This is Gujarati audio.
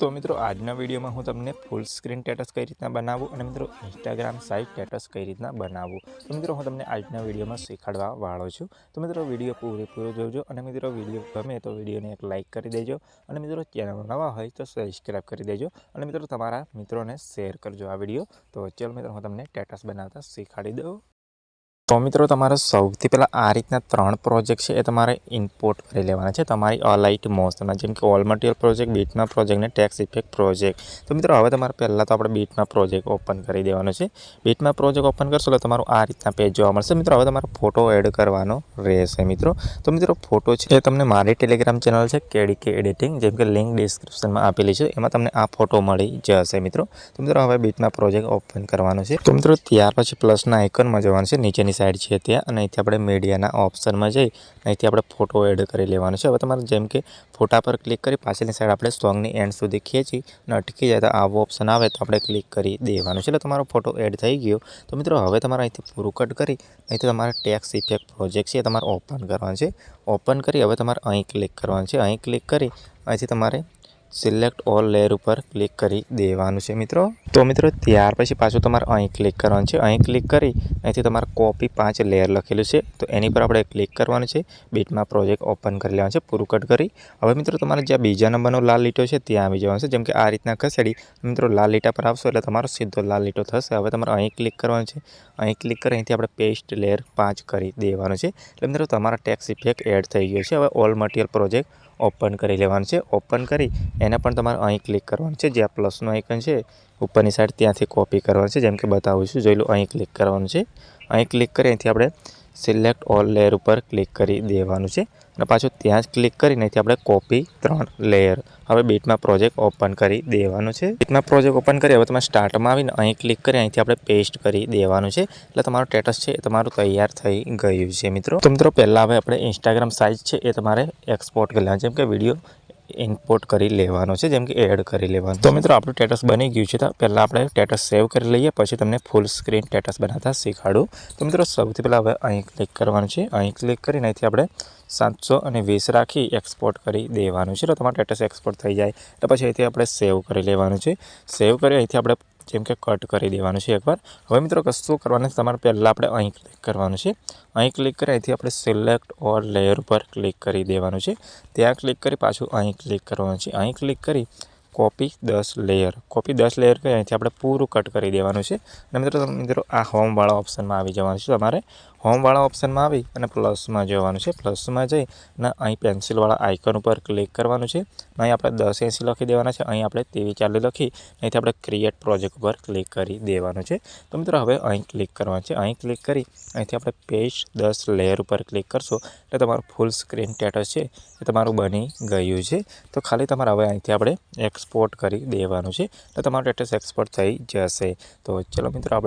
તો મિત્રો, આજના વિડીયોમાં હું તમને ફૂલ સ્ક્રીન ટેટસ કઈ રીતના બનાવવું અને મિત્રો ઇન્સ્ટાગ્રામ સાઇટ ટેટસ કઈ રીતના બનાવવું તો મિત્રો, હું તમને આજના વિડીયોમાં શીખવાડવા વાળો છું. તો મિત્રો, વીડિયો પૂરેપૂરો જોજો અને મિત્રો, વીડિયો ગમે તો વિડીયોને એક લાઇક કરી દેજો અને મિત્રો, ચેનલ નવા હોય તો સબસ્ક્રાઈબ કરી દેજો અને મિત્રો, તમારા મિત્રોને શેર કરજો આ વીડિયો. તો ચાલો મિત્રો, હું તમને ટેટસ બનાવતા શીખવાડી દઉં. તો મિત્રો, તમારે સૌથી પહેલાં આ રીતના ત્રણ પ્રોજેક્ટ છે એ તમારે ઇમ્પોર્ટ કરી લેવાના છે. તમારી અલાઇટ મોસ્ટના જેમ કે ઓલ મટીરિયલ પ્રોજેક્ટ બીટમાં પ્રોજેક્ટ ને ટેક્સ ઇફેક્ટ પ્રોજેક્ટ તો મિત્રો, હવે તમારે પહેલાં તો આપણે બીટમાં પ્રોજેક્ટ ઓપન કરી દેવાનો છે. બીટમાં પ્રોજેક્ટ ઓપન કરશો એટલે તમારું આ રીતના પેજ જોવા મળશે. મિત્રો, હવે તમારે ફોટો એડ કરવાનો રહેશે મિત્રો. તો મિત્રો ફોટો છે એ તમને મારી ટેલિગ્રામ ચેનલ છે, કેડીકે એડિટિંગ જેમ કે લિંક ડિસ્ક્રિપ્શનમાં આપેલી છે. એમાં તમને આ ફોટો મળી જશે મિત્રો. તો મિત્રો, હવે બીટમાં પ્રોજેક્ટ ઓપન કરવાનો છે. તો મિત્રો, ત્યાર પછી પ્લસના આઇકનમાં જવાનું છે, નીચેની સાઈડ છે ત્યાં અને અહીંથી આપણે મીડિયાના ઓપ્શનમાં જઈ અહીંથી આપણે ફોટો એડ કરી લેવાનો છે. હવે તમારે જેમ કે ફોટા પર ક્લિક કરી પાછળની સાઈડ આપણે સોંગની એન્ડ સુધી ખેંચી અને અટકી જાય તો આવો ઓપ્શન આવે તો આપણે ક્લિક કરી દેવાનું છે. એટલે તમારો ફોટો એડ થઈ ગયો. તો મિત્રો હવે તમારે અહીંથી પૂરું કટ કરી અહીંથી તમારે ટેક્સ ઇફેક્ટ પ્રોજેક્ટ છે તમારે ઓપન કરવાનું છે. ઓપન કરી હવે તમારે અહીં ક્લિક કરવાનું છે. અહીં ક્લિક કરી અહીંથી તમારે સિલેક્ટ ઓલ લેયર ઉપર ક્લિક કરી દેવાનું છે મિત્રો. તો મિત્રો, ત્યાર પછી પાછું તમારે અહીં ક્લિક કરવાનું છે. અહીં ક્લિક કરી અહીંથી તમારે કોપી પાંચ લેયર લખેલું છે. તો એની પર આપણે ક્લિક કરવાનું છે. બીટમાં પ્રોજેક્ટ ઓપન કરી લેવાનું છે. પૂરું કટ કરી. હવે મિત્રો, તમારે જ્યાં બીજા નંબરનો લાલ લીટો છે, ત્યાં આવી જવાનું છે. જેમ કે આ રીતના ખસેડી, મિત્રો, લાલ લીટા પર આવશો એટલે તમારો સીધો લાલ લીટો થશે. હવે તમારે અહીં ક્લિક કરવાનું છે. અહીં ક્લિક કરી અહીંથી આપણે પેસ્ટ લેયર પાંચ કરી દેવાનું છે. એટલે મિત્રો, તમારા ટેક્સ ઇફેક્ટ એડ થઈ ગયો છે. હવે ઓલ મટીરિયલ પ્રોજેક્ટ ઓપન કરી લેવાનું છે. ઓપન કરી એને પણ તમારે અહીં ક્લિક કરવાનું છે. જ્યાં પ્લસનું આઇકન છે, ઉપરની સાઈડ ત્યાંથી કોપી કરવાનું છે. જેમ કે બતાવું છું. જોઈ લો, અહીં ક્લિક કરવાનું છે. અહીં ક્લિક કરી અહીંથી આપણે સિલેક્ટ ઓલ લેયર ઉપર ક્લિક કરી દેવાનું છે. અને પાછું ત્યાં જ ક્લિક કરીને આપણે કોપી ત્રણ લેયર હવે બીટમાં પ્રોજેક્ટ ઓપન કરી દેવાનું છે. બીટમાં પ્રોજેક્ટ ઓપન કરી, હવે તમે સ્ટાર્ટમાં આવીને અહીં ક્લિક કરી અહીંથી આપણે પેસ્ટ કરી દેવાનું છે. એટલે તમારું સ્ટેટસ છે એ તમારું તૈયાર થઈ ગયું છે મિત્રો. તો મિત્રો, પહેલાં હવે આપણે ઇન્સ્ટાગ્રામ સાઇઝ છે એ તમારે એક્સપોર્ટ કરી લેવાનું જેમ કે વીડિયો ઇમ્પોર્ટ કરી લેવાનો છે, જેમ કે એડ કરી લેવાનું. તો મિત્રો, આપણું ટેટસ બની ગયું છે તો પહેલાં આપણે ટેટસ સેવ કરી લઈએ, પછી તમને ફૂલ સ્ક્રીન ટેટસ બનાવતા શીખવાડું તો મિત્રો, સૌથી પહેલાં હવે અહીં ક્લિક કરવાનું છે. અહીં ક્લિક કરીને અહીંથી આપણે સાતસો અને વીસ રાખી એક્સપોર્ટ કરી દેવાનું છે. તો તમારું ટેટસ એક્સપોર્ટ થઈ જાય. તો પછી અહીંથી આપણે સેવ કરી લેવાનું છે. સેવ કરી અહીંથી આપણે જેમ કે કટ કરી દેવાનું છે એકવાર. હવે મિત્રો કશું કરવાનું તમારે પહેલાં આપણે અહીં ક્લિક કરવાનું છે. અહીં ક્લિક કરી અહીંથી આપણે સિલેક્ટ ઓર લેયર ઉપર ક્લિક કરી દેવાનું છે. ત્યાં ક્લિક કરી પાછું અહીં ક્લિક કરવાનું છે. અહીં ક્લિક કરી કોપી દસ લેયર કોપી દસ લેયર કરી અહીંથી આપણે પૂરું કટ કરી દેવાનું છે. અને મિત્રો મિત્રો, આ હોમવાળા ઓપ્શનમાં આવી જવાનું છે તમારે. હોમવાળા ઓપ્શનમાં આવી અને પ્લસમાં જવાનું છે. પ્લસમાં જઈ અને અહીં પેન્સિલવાળા આઇકન ઉપર ક્લિક કરવાનું છે. અહીં આપણે દસ એંસી લખી દેવાના છે. અહીં આપણે તેવી ચાલી લખી અહીંથી આપણે ક્રિએટ પ્રોજેક્ટ ઉપર ક્લિક કરી દેવાનું છે. તો મિત્રો હવે અહીં ક્લિક કરવાનું છે. અહીં ક્લિક કરી અહીંથી આપણે પેજ દસ લેયર ઉપર ક્લિક કરશો. એટલે તમારું ફૂલ સ્ક્રીન સ્ટેટસ છે એ તમારું બની ગયું છે. તો ખાલી તમારે હવે અહીંથી આપણે એક્સપોર્ટ કરી દેવાનું છે. એટલે તમારું સ્ટેટસ એક્સપોર્ટ થઈ જશે. તો ચલો મિત્રો આપણે